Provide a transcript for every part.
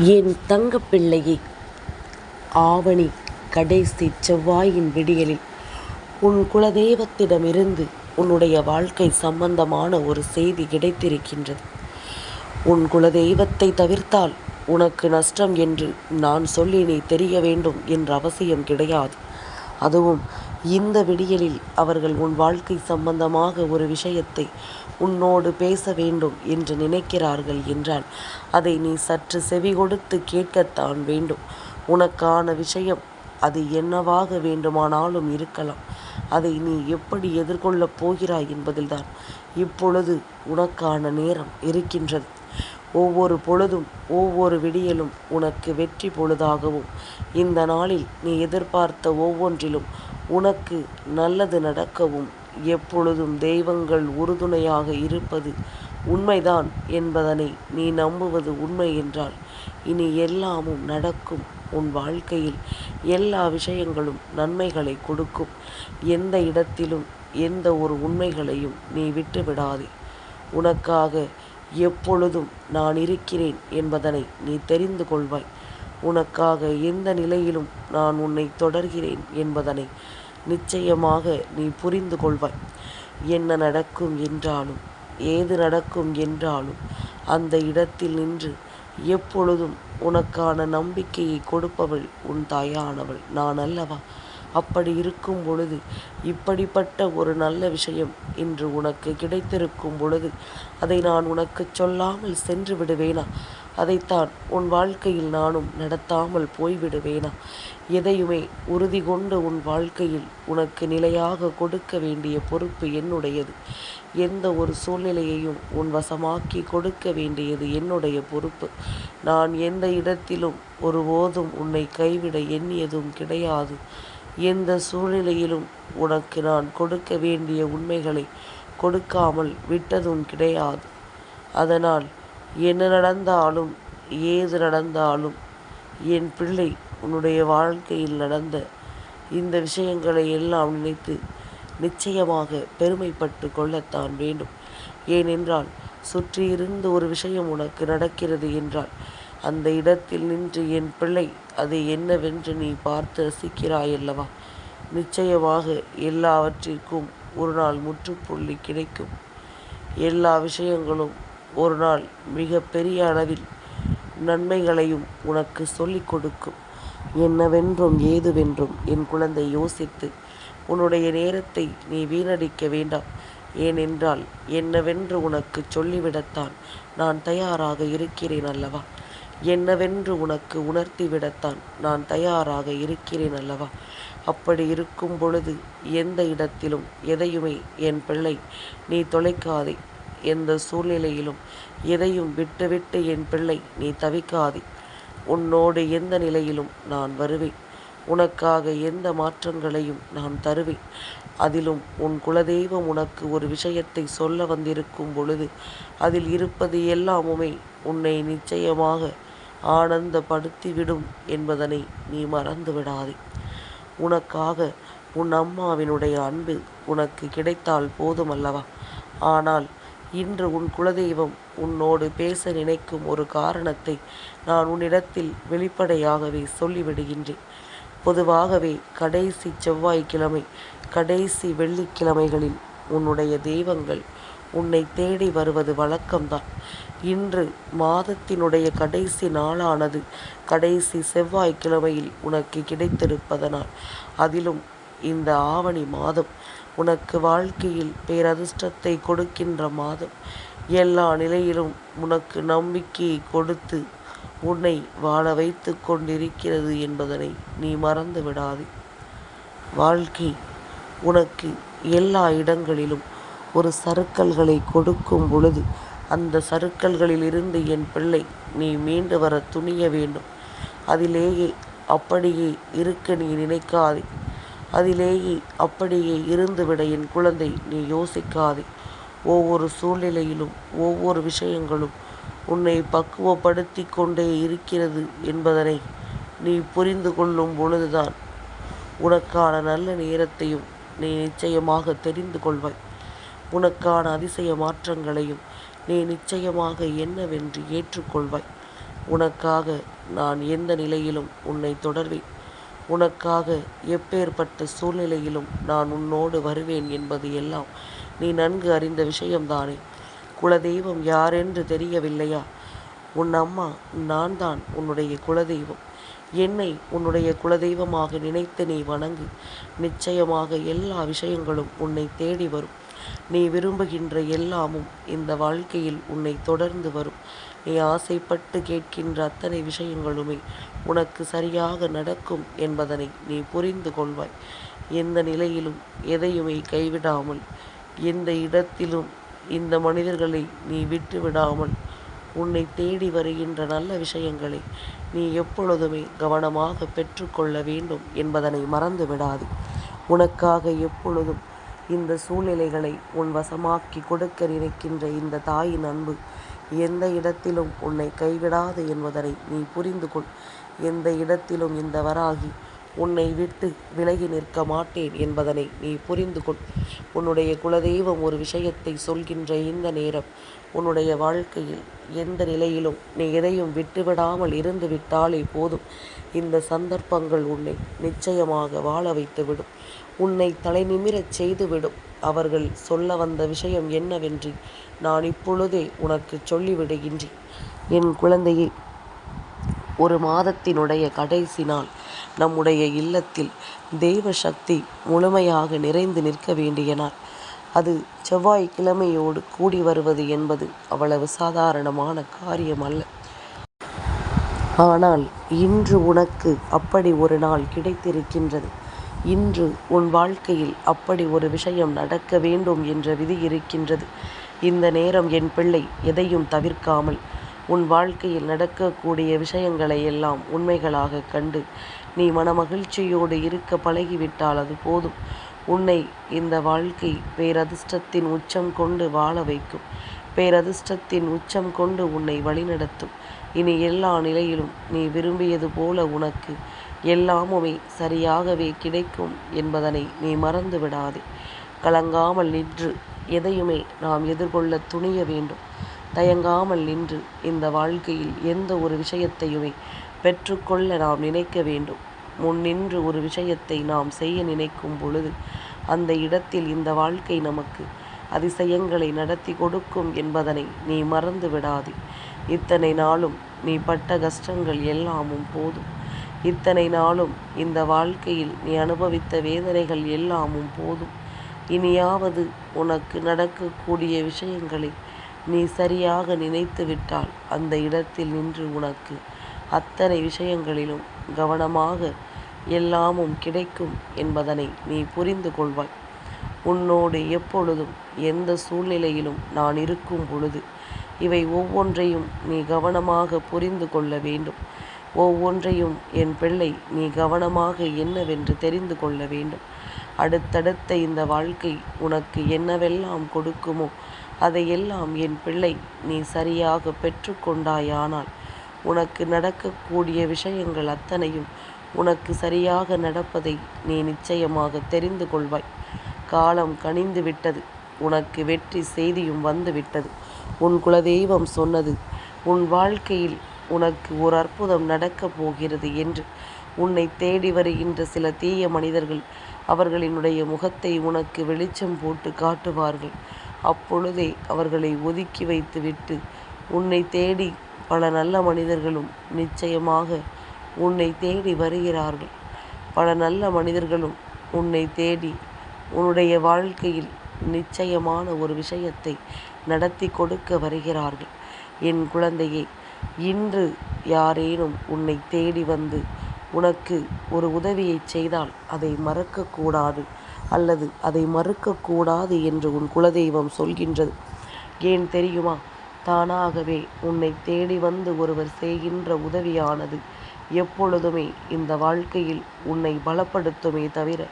என் தங்கப்பிள்ளையே ஆவணி கடைசி செவ்வாயின் விடியலில் உன் குலதெய்வத்திடமிருந்து உன்னுடைய வாழ்க்கை சம்பந்தமான ஒரு செய்தி கிடைத்திருக்கின்றது. உன் குலதெய்வத்தை தவிர்த்தால் உனக்கு நஷ்டம் என்று நான் சொல்லி நீ தெரிய வேண்டும் என்ற அவசியம் கிடையாது. அதுவும் இந்த விடியலில் அவர்கள் உன் வாழ்க்கை சம்பந்தமாக ஒரு விஷயத்தை உன்னோடு பேச வேண்டும் என்று நினைக்கிறார்கள் என்றால் அதை நீ சற்று செவி கொடுத்து கேட்கத்தான் வேண்டும். உனக்கான விஷயம் அது என்னவாக வேண்டுமானாலும் இருக்கலாம். அதை நீ எப்படி எதிர்கொள்ளப் போகிறாய் என்பதில்தான் இப்பொழுது உனக்கான நேரம் இருக்கின்றது. ஒவ்வொரு பொழுதும் ஒவ்வொரு விடியலும் உனக்கு வெற்றி பொழுதாகவும் இந்த நாளில் நீ எதிர்பார்த்த ஒவ்வொன்றிலும் உனக்கு நல்லது நடக்கவும். எப்பொழுதும் தெய்வங்கள் உறுதுணையாக இருப்பது உண்மைதான் என்பதனை நீ நம்புவது உண்மை என்றால் இனி எல்லாமும் நடக்கும் உன் வாழ்க்கையில். எல்லா விஷயங்களும் நன்மைகளை கொடுக்கும். எந்த இடத்திலும் எந்த ஒரு உண்மைகளையும் நீ விட்டுவிடாதே. உனக்காக எப்பொழுதும் நான் இருக்கிறேன் என்பதனை நீ தெரிந்து கொள்வாய். உனக்காக எந்த நிலையிலும் நான் உன்னை தொடர்கிறேன் என்பதனை நிச்சயமாக நீ புரிந்து கொள்வாய். என்ன நடக்கும் என்றாலும் ஏது நடக்கும் என்றாலும் அந்த இடத்தில் நின்று எப்பொழுதும் உனக்கான நம்பிக்கையை கொடுப்பவள் உன் தாயானவள். நான் அல்லவா? அப்படி இருக்கும் பொழுது இப்படிப்பட்ட ஒரு நல்ல விஷயம் இன்று உனக்கு கிடைத்திருக்கும் பொழுது அதை நான் உனக்கு சொல்லாமல் சென்று விடுவேனா? அதைத்தான் உன் வாழ்க்கையில் நானும் நடத்தாமல் போய்விடுவேனா எதையுமே உறுதி கொண்டு உன் வாழ்க்கையில் உனக்கு நிலையாக கொடுக்க வேண்டிய பொறுப்பு என்னுடையது? எந்த ஒரு சூழ்நிலையையும் உன் வசமாக்கி கொடுக்க வேண்டியது என்னுடைய பொறுப்பு. நான் எந்த இடத்திலும் ஒருபோதும் உன்னை கைவிட எண்ணியதும் கிடையாது. எந்த சூழ்நிலையிலும் உனக்கு நான் கொடுக்க வேண்டிய உண்மைகளை கொடுக்காமல் விட்டதும் கிடையாது. அதனால் என்ன நடந்தாலும் ஏது நடந்தாலும் என் பிள்ளை உன்னுடைய வாழ்க்கையில் நடந்த இந்த விஷயங்களை எல்லாம் நினைத்து நிச்சயமாக பெருமைப்பட்டு கொள்ளத்தான் வேண்டும். ஏனென்றால் சுற்றியிருந்து ஒரு விஷயம் உனக்கு நடக்கிறது என்றால் அந்த இடத்தில் நின்று என் பிள்ளை அது என்னவென்று நீ பார்த்து ரசிக்கிறாயல்லவா? நிச்சயமாக எல்லாவற்றிற்கும் ஒரு நாள் முற்றுப்புள்ளி கிடைக்கும். எல்லா விஷயங்களும் ஒரு நாள் மிக பெரிய அளவில் நன்மைகளையும் உனக்கு சொல்லிக் கொடுக்கும். என்னவென்றும் ஏதுவென்றும் என் குழந்தை யோசித்து உன்னுடைய நேரத்தை நீ வீணடிக்க வேண்டாம். ஏனென்றால் என்னவென்று உனக்கு சொல்லிவிடத்தான் நான் தயாராக இருக்கிறேன் அல்லவா? என்னவென்று உனக்கு உணர்த்திவிடத்தான் நான் தயாராக இருக்கிறேன் அல்லவா? அப்படி இருக்கும் பொழுது எந்த இடத்திலும் எதையுமே என் பிள்ளை நீ தொலைக்காதே. எந்த சூழ்நிலையிலும் எதையும் விட்டுவிட்டு என் பிள்ளை நீ தவிக்காதே. உன்னோடு எந்த நிலையிலும் நான் வருவேன். உனக்காக எந்த மாற்றங்களையும் நான் தருவேன். அதிலும் உன் குலதெய்வம் உனக்கு ஒரு விஷயத்தை சொல்ல வந்திருக்கும் பொழுது அதில் இருப்பது எல்லாமுமே உன்னை நிச்சயமாக ஆனந்தப்படுத்திவிடும் என்பதனை நீ மறந்து விடாதே உனக்காக உன் அம்மாவினுடைய அன்பு உனக்கு கிடைத்தால் போதுமல்லவா? ஆனால் இன்று உன் குலதெய்வம் உன்னோடு பேச நினைக்கும் ஒரு காரணத்தை நான் உன்னிடத்தில் வெளிப்படையாகவே சொல்லிவிடுகின்றேன். பொதுவாகவே கடைசி செவ்வாய்க்கிழமை கடைசி வெள்ளிக்கிழமைகளில் உன்னுடைய தெய்வங்கள் உன்னை தேடி வருவது வழக்கம்தான். இன்று மாதத்தினுடைய கடைசி நாளானது. கடைசி செவ்வாய்க்கிழமையில் உனக்கு கிடைத்திருப்பதனால் அதிலும் இந்த ஆவணி மாதம் உனக்கு வாழ்க்கையில் பேரதிர்ஷ்டத்தை கொடுக்கின்ற மாதம். எல்லா நிலையிலும் உனக்கு நம்பிக்கையை கொடுத்து உன்னை வாழ வைத்து கொண்டிருக்கிறது என்பதனை நீ மறந்து விடாதே வாழ்க்கை உனக்கு எல்லா இடங்களிலும் ஒரு சறுக்கல்களை கொடுக்கும் பொழுது அந்த சறுக்கல்களிலிருந்து என் பிள்ளை நீ மீண்டு வர துணிய வேண்டும். அதிலேயே அப்படியே இருக்க நீ நினைக்காதே. அதிலேயே அப்படியே இருந்துவிட என் குழந்தை நீ யோசிக்காதே. ஒவ்வொரு சூழ்நிலையிலும் ஒவ்வொரு விஷயங்களும் உன்னை பக்குவப்படுத்தி கொண்டே இருக்கிறது என்பதனை நீ புரிந்து கொள்ளும் பொழுதுதான் உனக்கான நல்ல நேரத்தையும் நீ நிச்சயமாக தெரிந்து கொள்வாய். உனக்கான அதிசய மாற்றங்களையும் நீ நிச்சயமாக என்னவென்று ஏற்றுக்கொள்வாய். உனக்காக நான் எந்த நிலையிலும் உன்னை தொடர்வேன். உனக்காக எப்பேற்பட்ட சூழ்நிலையிலும் நான் உன்னோடு வருவேன் என்பது எல்லாம் நீ நன்கு அறிந்த விஷயம்தானே. குலதெய்வம் யாரென்று தெரியவில்லையா? உன் அம்மா நான் தான் உன்னுடைய குலதெய்வம். என்னை உன்னுடைய குலதெய்வமாக நினைத்து நீ வணங்கு. நிச்சயமாக எல்லா விஷயங்களும் உன்னை தேடி வரும். நீ விரும்புகின்ற எல்லாமும் இந்த வாழ்க்கையில் உன்னை தொடர்ந்து வரும். நீ ஆசைப்பட்டு கேட்கின்ற அத்தனை விஷயங்களுமே உனக்கு சரியாக நடக்கும் என்பதனை நீ புரிந்து கொள்வாய். எந்த நிலையிலும் எதையுமே கைவிடாமல் எந்த இடத்திலும் இந்த மனிதர்களை நீ விட்டு விடாமல் உன்னை தேடி வருகின்ற நல்ல விஷயங்களை நீ எப்பொழுதுமே கவனமாக பெற்றுக்கொள்ள வேண்டும் என்பதனை மறந்து விடாது உனக்காக எப்பொழுதும் இந்த சூழ்நிலைகளை உன் வசமாக்கி கொடுக்க நினைக்கின்ற இந்த தாயின் அன்பு எந்த இடத்திலும் உன்னை கைவிடாது என்பதனை நீ புரிந்து கொள். எந்த இடத்திலும் இந்த வராகி உன்னை விட்டு விலகி நிற்க மாட்டேன் என்பதனை நீ புரிந்து கொள். உன்னுடைய குலதெய்வம் ஒரு விஷயத்தை சொல்கின்ற இந்த நேரம் உன்னுடைய வாழ்க்கையில் எந்த நிலையிலும் நீ எதையும் விட்டுவிடாமல் இருந்து விட்டாலே போதும். இந்த சந்தர்ப்பங்கள் உன்னை நிச்சயமாக வாழ வைத்துவிடும். உன்னை தலைநிமிரச் செய்துவிடும். அவர்கள் சொல்ல வந்த விஷயம் என்னவென்று நான் இப்பொழுதே உனக்கு சொல்லிவிடுகின்றேன். என் குழந்தையே ஒரு மாதத்தினுடைய கடைசி நாள். நம்முடைய இல்லத்தில் தெய்வ சக்தி முழுமையாக நிறைந்து நிற்க வேண்டிய நாள் அது செவ்வாய்க்கிழமையோடு கூடி வருவது என்பது அவ்வளவு சாதாரணமான காரியம் அல்ல. ஆனால் இன்று உனக்கு அப்படி ஒரு நாள் கிடைத்திருக்கின்றது. இன்று உன் வாழ்க்கையில் அப்படி ஒரு விஷயம் நடக்க வேண்டும் என்ற விதி இருக்கின்றது. இந்த நேரம் என் பிள்ளை எதையும் தவிர்க்காமல் உன் வாழ்க்கையில் நடக்கக்கூடிய விஷயங்களை எல்லாம் உண்மைகளாக கண்டு நீ மனமகிழ்ச்சியோடு இருக்க பழகிவிட்டால் அது போதும். உன்னை இந்த வாழ்க்கை பேரதிர்ஷ்டத்தின் உச்சம் கொண்டு வாழ வைக்கும். பேரதிர்ஷ்டத்தின் உச்சம் கொண்டு உன்னை வழிநடத்தும். இனி எல்லா நிலையிலும் நீ விரும்பியது போல உனக்கு எல்லாமுமே சரியாகவே கிடைக்கும் என்பதனை நீ மறந்து விடாதே கலங்காமல் நின்று எதையுமே நாம் எதிர்கொள்ள துணிய வேண்டும். தயங்காமல் நின்று இந்த வாழ்க்கையில் எந்த ஒரு விஷயத்தையுமே பெற்றுக்கொள்ள நாம் நினைக்க வேண்டும். முன் நின்று ஒரு விஷயத்தை நாம் செய்ய நினைக்கும் பொழுது அந்த இடத்தில் இந்த வாழ்க்கை நமக்கு அதிசயங்களை நடத்தி கொடுக்கும் என்பதனை நீ மறந்து விடாதே இத்தனை நாளும் நீ பட்ட கஷ்டங்கள் எல்லாமும் போதும். இத்தனை நாளும் இந்த வாழ்க்கையில் நீ அனுபவித்த வேதனைகள் எல்லாமும் போதும். இனியாவது உனக்கு நடக்கக்கூடிய விஷயங்களை நீ சரியாக நினைத்து விட்டால் அந்த இடத்தில் நின்று உனக்கு அத்தனை விஷயங்களிலும் கவனமாக எல்லாமும் கிடைக்கும் என்பதனை நீ புரிந்து கொள்வாய். உன்னோடு எப்பொழுதும் எந்த சூழ்நிலையிலும் நான் இருக்கும் பொழுது இவை ஒவ்வொன்றையும் நீ கவனமாக புரிந்து கொள்ள வேண்டும். ஒவ்வொன்றையும் என் பிள்ளை நீ கவனமாக என்னவென்று தெரிந்து கொள்ள வேண்டும். அடுத்தடுத்த இந்த வாழ்க்கை உனக்கு என்னவெல்லாம் கொடுக்குமோ அதையெல்லாம் என் பிள்ளை நீ சரியாக பெற்றுக்கொண்டாயானால் உனக்கு நடக்கக்கூடிய விஷயங்கள் அத்தனையும் உனக்கு சரியாக நடப்பதை நீ நிச்சயமாக தெரிந்து கொள்வாய். காலம் கனிந்து விட்டது உனக்கு வெற்றி செய்தியும் வந்துவிட்டது உன் குலதெய்வம் சொன்னது உன் வாழ்க்கையில் உனக்கு ஒரு அற்புதம் நடக்கப் போகிறது என்று உன்னை தேடி வருகின்ற சில தீய மனிதர்கள் அவர்களினுடைய முகத்தை உனக்கு வெளிச்சம் போட்டு காட்டுவார்கள். அப்பொழுதே அவர்களை ஒதுக்கி வைத்துவிட்டு உன்னை தேடி பல நல்ல மனிதர்களும் நிச்சயமாக உன்னை தேடி வருகிறார்கள். பல நல்ல மனிதர்களும் உன்னை தேடி உன்னுடைய வாழ்க்கையில் நிச்சயமான ஒரு விஷயத்தை நடத்தி கொடுக்க வருகிறார்கள். என் குழந்தையை இன்று யாரேனும் உன்னை தேடி வந்து உனக்கு ஒரு உதவியை செய்தால் அதை மறக்கக்கூடாது அல்லது அதை மறுக்கக்கூடாது என்று உன் குலதெய்வம் சொல்கின்றது. ஏன் தெரியுமா? தானாகவே உன்னை தேடி வந்து ஒருவர் செய்கின்ற உதவியானது எப்பொழுதுமே இந்த வாழ்க்கையில் உன்னை பலப்படுத்துமே தவிர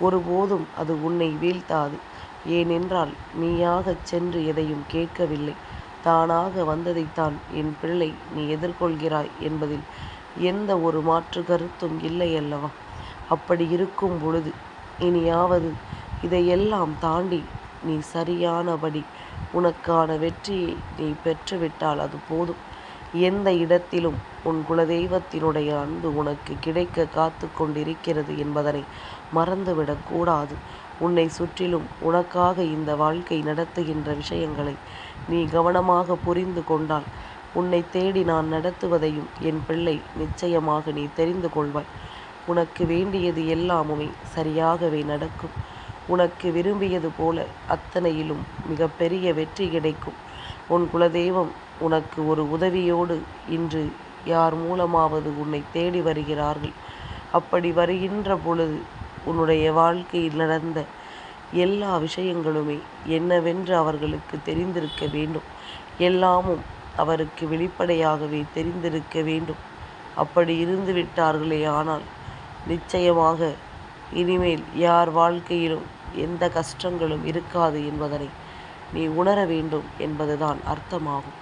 ஒருபோதும் அது உன்னை வீழ்த்தாது. ஏனென்றால் நீயாகச் சென்று எதையும் கேட்கவில்லை. தானாக வந்ததைத்தான் என் பிள்ளை நீ எதிர்கொள்கிறாய் என்பதில் எந்த ஒரு மாற்று கருத்தும் இல்லை அல்லவா? அப்படி இருக்கும் பொழுது இனியாவது இதையெல்லாம் தாண்டி நீ சரியானபடி உனக்கான வெற்றியை நீ பெற்றுவிட்டால் அது போதும். எந்த இடத்திலும் உன் குலதெய்வத்தினுடைய அன்பு உனக்கு கிடைக்க காத்து கொண்டிருக்கிறது என்பதனை மறந்துவிடக் கூடாது. உன்னை சுற்றிலும் உனக்காக இந்த வாழ்க்கை நடத்துகின்ற விஷயங்களை நீ கவனமாக புரிந்து கொண்டால் உன்னை தேடி நான் நடத்துவதையும் என் பிள்ளை நிச்சயமாக நீ தெரிந்து கொள்வாய். உனக்கு வேண்டியது எல்லாமுமே சரியாகவே நடக்கும். உனக்கு விரும்பியது போல அத்தனையிலும் மிகப்பெரிய வெற்றி கிடைக்கும். உன் குலதெய்வம் உனக்கு ஒரு உதவியோடு இன்று யார் மூலமாவது உன்னை தேடி வருகிறார்கள். அப்படி வருகின்ற பொழுது உன்னுடைய வாழ்க்கையில் நடந்த எல்லா விஷயங்களுமே என்னவென்று அவர்களுக்கு தெரிந்திருக்க வேண்டும். எல்லாமும் அவருக்கு வெளிப்படையாகவே தெரிந்திருக்க வேண்டும். அப்படி இருந்து விட்டார்களே ஆனால் நிச்சயமாக இனிமேல் யார் வாழ்க்கையிலும் எந்த கஷ்டங்களும் இருக்காது என்பதனை நீ உணர வேண்டும் என்பதுதான் அர்த்தமாகும்.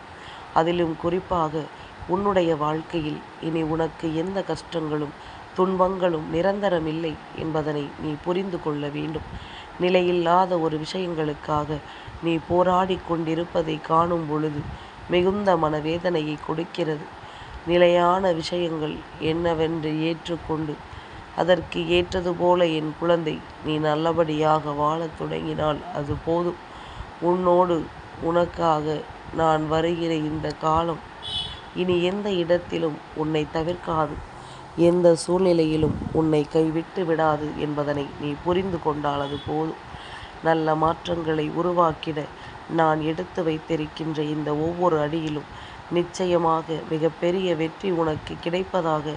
அதிலும் குறிப்பாக உன்னுடைய வாழ்க்கையில் இனி உனக்கு எந்த கஷ்டங்களும் துன்பங்களும் நிரந்தரமில்லை என்பதனை நீ புரிந்து கொள்ள வேண்டும். நிலையில்லாத ஒரு விஷயங்களுக்காக நீ போராடி கொண்டிருப்பதை காணும் பொழுது மிகுந்த மனவேதனையை கொடுக்கிறது. நிலையான விஷயங்கள் என்னவென்று ஏற்றுக்கொண்டு அதற்கு ஏற்றது போல என் குழந்தை நீ நல்லபடியாக வாழத் தொடங்கினால் அது போதும். உன்னோடு உனக்காக நான் வருகிற இந்த காலம் இனி எந்த இடத்திலும் உன்னை தவிர்க்காது. எந்த சூழ்நிலையிலும் உன்னை கைவிட்டு விடாது என்பதனை நீ புரிந்து கொண்டால் அது போதும். நல்ல மாற்றங்களை உருவாக்கிட நான் எடுத்து வைத்திருக்கின்ற இந்த ஒவ்வொரு அடியிலும் நிச்சயமாக மிகப்பெரிய வெற்றி உனக்கு கிடைப்பதாக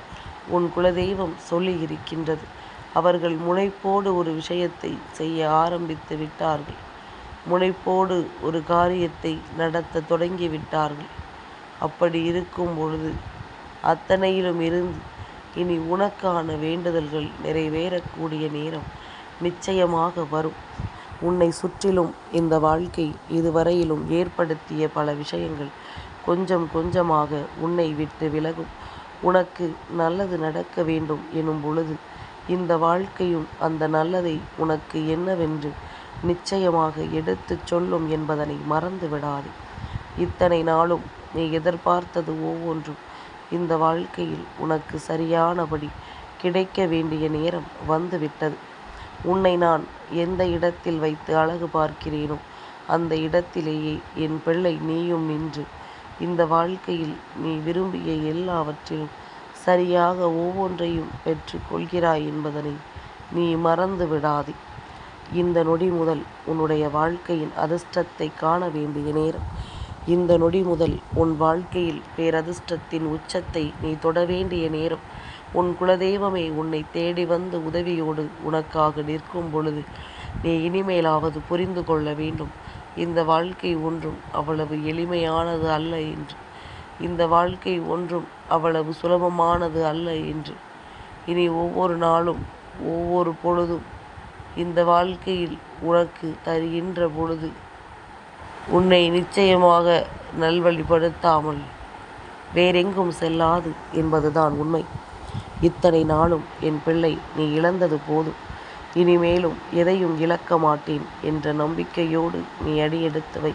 உன் குலதெய்வம் சொல்லி இருக்கின்றது அவர்கள் முனைப்போடு ஒரு விஷயத்தை செய்ய ஆரம்பித்து விட்டார்கள். முனைப்போடு ஒரு காரியத்தை நடத்த தொடங்கி விட்டார்கள். அப்படி இருக்கும் பொழுது அத்தனையிலும் இருந்து இனி உனக்கான வேண்டுதல்கள் நிறைவேறக்கூடிய நேரம் நிச்சயமாக வரும். உன்னை சுற்றிலும் இந்த வாழ்க்கை இதுவரையிலும் ஏற்படுத்திய பல விஷயங்கள் கொஞ்சம் கொஞ்சமாக உன்னை விட்டு விலகும். உனக்கு நல்லது நடக்க வேண்டும் எனும் பொழுது இந்த வாழ்க்கையும் அந்த நல்லதை உனக்கு என்னவென்று நிச்சயமாக எடுத்துச் சொல்லும் என்பதனை மறந்து விடாதே இத்தனை நாளும் நீ எதிர்பார்த்தது ஒவ்வொன்றும். இந்த வாழ்க்கையில் உனக்கு சரியானபடி கிடைக்க வேண்டிய நேரம் வந்துவிட்டது. உன்னை நான் எந்த இடத்தில் வைத்து அழகு பார்க்கிறேனோ அந்த இடத்திலேயே என் பிள்ளை நீயும் நின்று இந்த வாழ்க்கையில் நீ விரும்பிய எல்லாவற்றிலும் சரியாக ஒவ்வொன்றையும் பெற்று கொள்கிறாய் என்பதனை நீ மறந்து விடாதே. இந்த நொடி முதல் உன்னுடைய வாழ்க்கையின் அதிர்ஷ்டத்தை காண வேண்டிய நேரம் இந்த நொடி முதல் உன் வாழ்க்கையில் பேரதிர்ஷ்டத்தின் உச்சத்தை நீ தொட வேண்டிய நேரம். உன் குலதெய்வமே உன்னை தேடி வந்து உதவியோடு உனக்காக நிற்கும் பொழுது நீ இனிமேலாவது புரிந்து கொள்ள வேண்டும். இந்த வாழ்க்கை ஒன்றும் அவ்வளவு எளிமையானது அல்ல என்று. இந்த வாழ்க்கை ஒன்றும் அவ்வளவு சுலபமானது அல்ல என்று. இனி ஒவ்வொரு நாளும் ஒவ்வொரு பொழுதும் இந்த வாழ்க்கையில் உனக்கு தருகின்ற பொழுது உன்னை நிச்சயமாக நல்வழிப்படுத்தாமல் வேறெங்கும் செல்லாது என்பதுதான் உண்மை. இத்தனை நாளும் என் பிள்ளை நீ இழந்தது போதும். இனிமேலும் எதையும் இழக்க மாட்டேன் என்ற நம்பிக்கையோடு நீ அடியெடுத்து வை.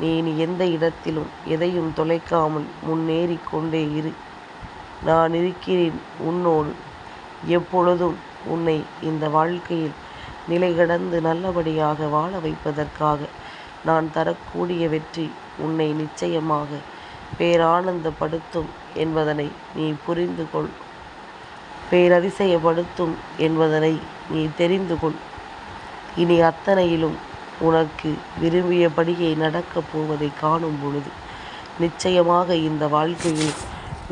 நீ இனி எந்த இடத்திலும் எதையும் தொலைக்காமல் முன்னேறி கொண்டே இரு. நான் இருக்கிறேன் உன்னோடு. எப்பொழுதும் உன்னை இந்த வாழ்க்கையில் நிலை கடந்து நல்லபடியாக வாழ வைப்பதற்காக. நான் தரக்கூடிய வெற்றி உன்னை நிச்சயமாக பேரானந்தப்படுத்தும் என்பதனை நீ புரிந்து கொள். பேரதிசயப்படுத்தும் என்பதனை நீ தெரிந்து கொள். இனி அத்தனையிலும் உனக்கு விரும்பியபடியே நடக்கப் போவதை காணும் பொழுது நிச்சயமாக இந்த வாழ்க்கையில்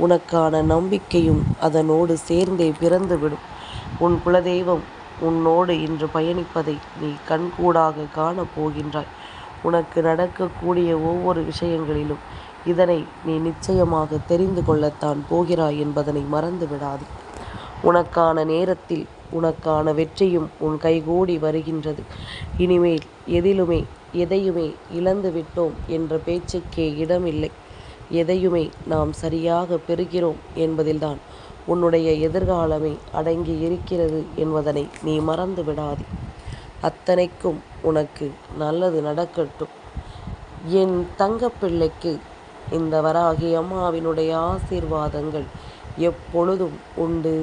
உனக்கான நம்பிக்கையும் அதனோடு சேர்ந்தே பிறந்துவிடும். உன் குலதெய்வம் உன்னோடு இன்று பயணிப்பதை நீ கண்கூடாக காணப் போகின்றாய். உனக்கு நடக்கக்கூடிய ஒவ்வொரு விஷயங்களிலும் இதனை நீ நிச்சயமாக தெரிந்து கொள்ளத்தான் போகிறாய் என்பதனை மறந்து விடாது உனக்கான நேரத்தில் உனக்கான வெற்றியும் உன் கைகூடி வருகின்றது. இனிமேல் எதிலுமே எதையுமே இழந்து விட்டோம் என்ற பேச்சுக்கே இடமில்லை. எதையுமே நாம் சரியாக பெறுகிறோம் என்பதில்தான் உன்னுடைய எதிர்காலமே அடங்கி இருக்கிறது என்பதனை நீ மறந்து விடாதே அத்தனைக்கும் உனக்கு நல்லது நடக்கட்டும். என் தங்கப்பிள்ளைக்கு இந்த வராகி அம்மாவினுடைய ஆசீர்வாதங்கள் எப்பொழுதும் உண்டு.